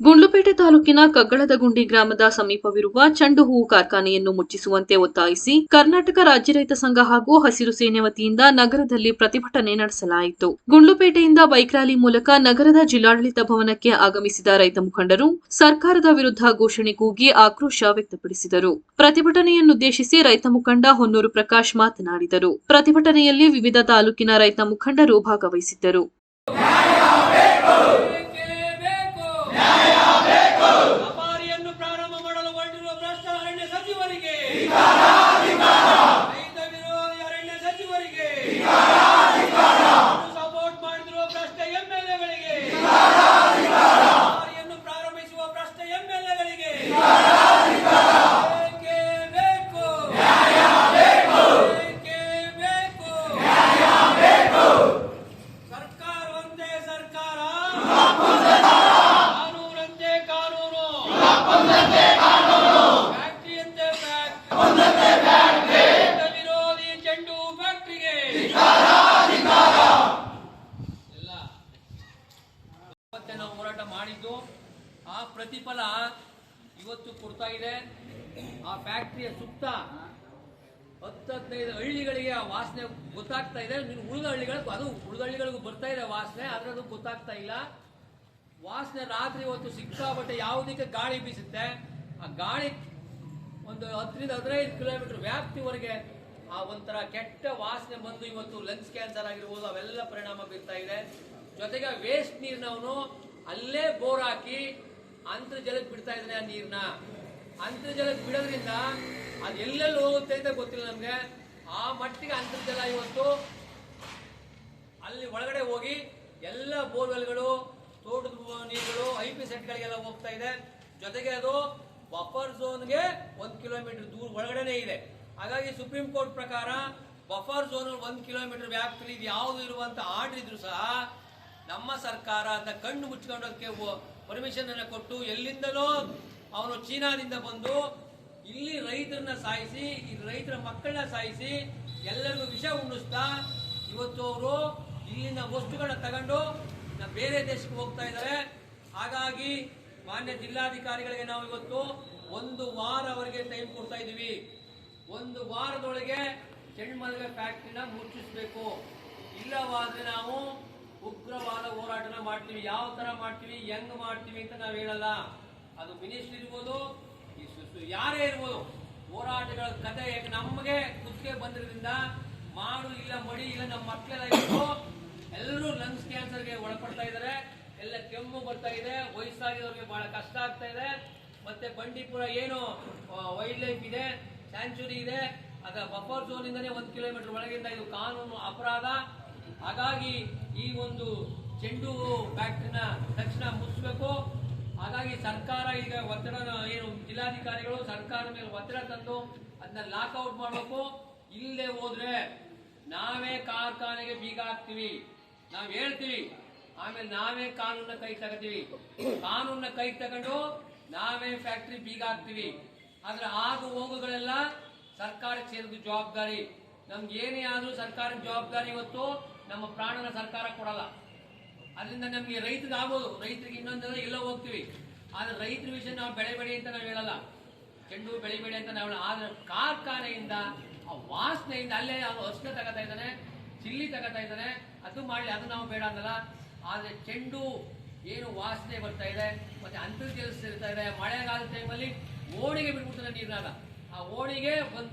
ಗುಂಡ್ಲುಪೇಟೆ ತಾಲೂಕಿನ ಕಗ್ಗಳದ ಗುಂಡಿ ಗ್ರಾಮದ ಸಮೀಪವಿರುವ ಚಂಡು ಹೂವು ಕಾರ್ಖಾನೆಯನ್ನು ಮುಚ್ಚಿಸುವಂತೆ ಒತ್ತಾಯಿಸಿ ಕರ್ನಾಟಕ ರಾಜ್ಯ ರೈತ ಸಂಘ ಹಾಗೂ ಹಸಿರು ಸೇನೆ ವತಿಯಿಂದ ನಗರದಲ್ಲಿ ಪ್ರತಿಭಟನೆ ನಡೆಸಲಾಯಿತು. ಗುಂಡ್ಲುಪೇಟೆಯಿಂದ ಬೈಕ್ ರ್ಯಾಲಿ ಮೂಲಕ ನಗರದ ಜಿಲ್ಲಾಡಳಿತ ಭವನಕ್ಕೆ ಆಗಮಿಸಿದ ರೈತ ಮುಖಂಡರು ಸರ್ಕಾರದ ವಿರುದ್ಧ ಘೋಷಣೆ ಕೂಗಿ ಆಕ್ರೋಶ ವ್ಯಕ್ತಪಡಿಸಿದರು. ಪ್ರತಿಭಟನೆಯನ್ನುದ್ದೇಶಿಸಿ ರೈತ ಮುಖಂಡ ಹೊನ್ನೂರು ಪ್ರಕಾಶ್ ಮಾತನಾಡಿದರು. ಪ್ರತಿಭಟನೆಯಲ್ಲಿ ವಿವಿಧ ತಾಲೂಕಿನ ರೈತ ಮುಖಂಡರು ಭಾಗವಹಿಸಿದ್ದರು ಬೇಕೇ ಬೇಕು ವ್ಯಾಪಾರಿಯನ್ನು ಪ್ರಾರಂಭ ಮಾಡಲು ಹೊರಟಿರುವ ಭ್ರಷ್ಟ ಅರಣ್ಯ ಸಚಿವರಿಗೆ ರೈತ ವಿರೋಧಿ ಅರಣ್ಯ ಸಚಿವರಿಗೆ ಸಪೋರ್ಟ್ ಮಾಡಿರುವ ಭ್ರಷ್ಟ ಎಂಎಲ್ಎಗಳಿಗೆ ವ್ಯಾಪಾರಿಯನ್ನು ಪ್ರಾರಂಭಿಸುವ ಭ್ರಷ್ಟ ಎಂಎಲ್ಎಗಳಿಗೆ ಬೇಕೇ ಬೇಕು ಬೇಕೇ ಬೇಕು ಸರ್ಕಾರ ಒಂದೇ ಸರ್ಕಾರ ಕಾನೂನಂತೆ ಕಾನೂನು ಫ್ಯಾಕ್ಟರಿಯಂತೆ ಫ್ಯಾಕ್ಟರಿ ರೈತ ವಿರೋಧಿ ಚೆಂಡು ಫ್ಯಾಕ್ಟರಿಗೆ ಎಲ್ಲ ಇವತ್ತೇ ನಾವು ಹೋರಾಟ ಮಾಡಿದ್ದು. ಆ ಪ್ರತಿಫಲ ಇವತ್ತು ಕೊಡ್ತಾ ಇದೆ. ಆ ಫ್ಯಾಕ್ಟ್ರಿಯ ಸುತ್ತ ಹತ್ತು ಹದಿನೈದು ಹಳ್ಳಿಗಳಿಗೆ ಆ ವಾಸನೆ ಗೊತ್ತಾಗ್ತಾ ಇದೆ. ಉಳಿದ ಹಳ್ಳಿಗಳಿಗೂ ಅದು ಉಳಿದ ಹಳ್ಳಿಗಳಿಗೂ ಬರ್ತಾ ಇದೆ ವಾಸನೆ, ಆದ್ರೆ ಅದು ಗೊತ್ತಾಗ್ತಾ ಇಲ್ಲ. ವಾಸನೆ ರಾತ್ರಿ ಹೊತ್ತು ಸಿಕ್ಕಾಪಟ್ಟೆ ಯಾವುದಕ್ಕೆ ಗಾಳಿ ಬೀಸುತ್ತೆ, ಆ ಗಾಳಿ ಒಂದು ಹತ್ತರಿಂದ ಹದಿನೈದು ಕಿಲೋಮೀಟರ್ ವ್ಯಾಪ್ತಿವರೆಗೆ ಆ ಒಂಥರ ಕೆಟ್ಟ ವಾಸನೆ ಬಂದು ಇವತ್ತು ಲಂಗ್ಸ್ ಕ್ಯಾನ್ಸರ್ ಆಗಿರ್ಬೋದು, ಅವೆಲ್ಲ ಪರಿಣಾಮ ಬೀರ್ತಾ ಇದೆ. ಜೊತೆಗೆ ವೇಸ್ಟ್ ನೀರಿನವನು ಅಲ್ಲೇ ಬೋರ್ ಹಾಕಿ ಅಂತರ್ಜಲಕ್ಕೆ ಬಿಡ್ತಾ ಇದ್ದಾನೆ ಆ ನೀರನ್ನ ಅಂತರ್ಜಲಕ್ಕೆ ಬಿಡೋದ್ರಿಂದ ಅದು ಎಲ್ಲೆಲ್ಲಿ ಹೋಗುತ್ತೆ ಅಂತ ಗೊತ್ತಿಲ್ಲ ನಮಗೆ. ಆ ಮಟ್ಟಿಗೆ ಅಂತರ್ಜಲ ಇವತ್ತು ಅಲ್ಲಿ ಒಳಗಡೆ ಹೋಗಿ ಎಲ್ಲ ಬೋರ್ವೆಲ್ಗಳು ತೋಟದ ನೀರುಗಳು ಐ ಪಿ ಸೆಟ್ಗಳಿಗೆಲ್ಲ ಹೋಗ್ತಾ ಇದೆ. ಜೊತೆಗೆ ಅದು ಬಫರ್ ಝೋನ್ಗೆ ಒಂದು ಕಿಲೋಮೀಟರ್ ದೂರ ಒಳಗಡೆನೆ ಇದೆ. ಹಾಗಾಗಿ ಸುಪ್ರೀಂ ಕೋರ್ಟ್ ಪ್ರಕಾರ ಬಫರ್ ಝೋನ್ ಒಂದು ಕಿಲೋಮೀಟರ್ ವ್ಯಾಪ್ತಿಲಿ ಇದು ಯಾವುದು ಇರುವಂತ ಆರ್ಡರ್ ಇದ್ರು ಸಹ ನಮ್ಮ ಸರ್ಕಾರ ಅದನ್ನ ಕಣ್ಣು ಮುಚ್ಕೊಂಡೋದಕ್ಕೆ ಪರ್ಮಿಷನ್ ಅನ್ನ ಕೊಟ್ಟು ಎಲ್ಲಿಂದಲೋ ಅವನು ಚೀನಾದಿಂದ ಬಂದು ಇಲ್ಲಿ ರೈತರನ್ನ ಸಾಯಿಸಿ ಇಲ್ಲಿ ರೈತರ ಮಕ್ಕಳನ್ನ ಸಾಯಿಸಿ ಎಲ್ಲರಿಗೂ ವಿಷ ಉಣ್ಣಿಸ್ತಾ ಇವತ್ತು ಅವರು ಇಲ್ಲಿನ ವಸ್ತುಗಳನ್ನ ತಗೊಂಡು ಬೇರೆ ದೇಶಕ್ಕೆ ಹೋಗ್ತಾ ಇದ್ದಾರೆ. ಹಾಗಾಗಿ ಮಾನ್ಯ ಜಿಲ್ಲಾಧಿಕಾರಿಗಳಿಗೆ ನಾವು ಇವತ್ತು ಒಂದು ವಾರ ಅವರಿಗೆ ಟೈಮ್ ಕೊಡ್ತಾ ಇದ್ದೀವಿ. ಒಂದು ವಾರದೊಳಗೆ ಚೆಂಡ್ಮಲ್ಗೆ ಫ್ಯಾಕ್ಟ್ರಿನ ಮುಚ್ಚಿಸಬೇಕು. ಇಲ್ಲವಾದ್ರೆ ನಾವು ಉಗ್ರವಾದ ಹೋರಾಟನ ಮಾಡ್ತೀವಿ. ಯಾವ ತರ ಮಾಡ್ತೀವಿ, ಹೆಂಗ್ ಮಾಡ್ತೀವಿ ಅಂತ ನಾವು ಹೇಳಲ್ಲ. ಅದು ಮಿನಿಸ್ಟರ್ ಇರ್ಬೋದು ಯಾರೇ ಇರ್ಬೋದು, ಹೋರಾಟಗಳ ಕತೆ ನಮಗೆ ಕುತ್ತಿಗೆ ಬಂದಿರೋದ್ರಿಂದ ಮಾಡು ಇಲ್ಲ ಮಡಿ ಇಲ್ಲ ನಮ್ಮ ಮಕ್ಕಳೆಲ್ಲ ಎಲ್ಲರೂ ಲಂಗ್ಸ್ ಕ್ಯಾನ್ಸರ್ಗೆ ಎಲ್ಲ ಕೆಮ್ಮು ಬರ್ತಾ ಇದೆ, ವಯಸ್ಸಾಗಿರೋರಿಗೆ ಬಹಳ ಕಷ್ಟ ಆಗ್ತಾ ಇದೆ. ಮತ್ತೆ ಬಂಡೀಪುರ ಏನು ವೈಲ್ಡ್ ಲೈಫ್ ಇದೆ ಸ್ಯಾಂಚುರಿ ಇದೆ. ಅದರ ಬಫರ್ ಝೋನ್ ಇಂದನೇ ಒಂದು ಕಿಲೋಮೀಟರ್ ಒಳಗಿಂದ ಇದು ಕಾನೂನು ಅಪರಾಧ. ಹಾಗಾಗಿ ಈ ಒಂದು ಚೆಂಡು ಫ್ಯಾಕ್ಟ್ರಿನ ತಕ್ಷಣ ಮುಚ್ಚಬೇಕು. ಹಾಗಾಗಿ ಸರ್ಕಾರ ಈಗ ಒತ್ತಡ, ಏನು ಜಿಲ್ಲಾಧಿಕಾರಿಗಳು ಸರ್ಕಾರದ ಮೇಲೆ ಒತ್ತಡ ತಂದು ಅದನ್ನ ಲಾಕ್ಔಟ್ ಮಾಡಬೇಕು. ಇಲ್ಲದೆ ಹೋದ್ರೆ ನಾವೇ ಕಾರ್ಖಾನೆಗೆ ಬೀಗ ಹಾಕ್ತಿವಿ. ನಾವ್ ಹೇಳ್ತೀವಿ ಆಮೇಲೆ ನಾವೇ ಕಾನೂನ ಕೈ ತಗೋತೀವಿ. ಕಾನೂನ ಕೈ ತಗೊಂಡು ನಾವೇ ಫ್ಯಾಕ್ಟ್ರಿ ಬೀಗ ಹಾಕ್ತಿವಿ. ಆದ್ರೆ ಆಗು ಹೋಗುಗಳೆಲ್ಲ ಸರ್ಕಾರಕ್ಕೆ ಸೇರಿದ ಜವಾಬ್ದಾರಿ. ನಮ್ಗೆ ಏನೇ ಆದ್ರೂ ಸರ್ಕಾರದ ಜವಾಬ್ದಾರಿ ಇವತ್ತು ನಮ್ಮ ಪ್ರಾಣನ ಸರ್ಕಾರ ಕೊಡಲ್ಲ. ಅದರಿಂದ ನಮಗೆ ರೈತರಿಗೆ ಆಗೋದು. ರೈತರಿಗೆ ಇನ್ನೊಂದೆಲ್ಲ ಎಲ್ಲೋ ಹೋಗ್ತೀವಿ. ಆದ್ರೆ ರೈತರ ವಿಷಯ ನಾವು ಬೆಳೆಬೇಡಿ ಅಂತ ನಾವು ಹೇಳಲ್ಲ. ಚೆಂಡು ಬೆಳೆ ಬೆಳಿಬೇಡಿ ಅಂತ ನಾವು. ಆದ್ರೆ ಕಾರ್ಖಾನೆಯಿಂದ, ಆ ವಾಸನೆಯಿಂದ ಅಲ್ಲೇ ಅವನು ಅರ್ಶಿನ ತಗೋತಾ ಇದ್ದಾನೆ, ಚಿಲ್ಲಿ ತಗೋತಾ ಇದ್ದಾನೆ. ಅದು ಮಾಡಲಿ, ಅದು ನಾವು ಬೇಡ ಅನ್ನಲ್ಲ ಆದ್ರೆ ಚೆಂಡು ಏನು ವಾಸನೆ ಬರ್ತಾ ಇದೆ, ಮತ್ತೆ ಅಂತರ್ಜಲ ಸೇರ್ತಾ ಇದೆ. ಮಳೆಗಾಲದ ಟೈಮಲ್ಲಿ ಓಣಿಗೆ ಬಿಟ್ಬಿಡ್ತಾರೆ ನೀರಿನಾಗ. ಆ ಓಣಿಗೆ ಒಂದು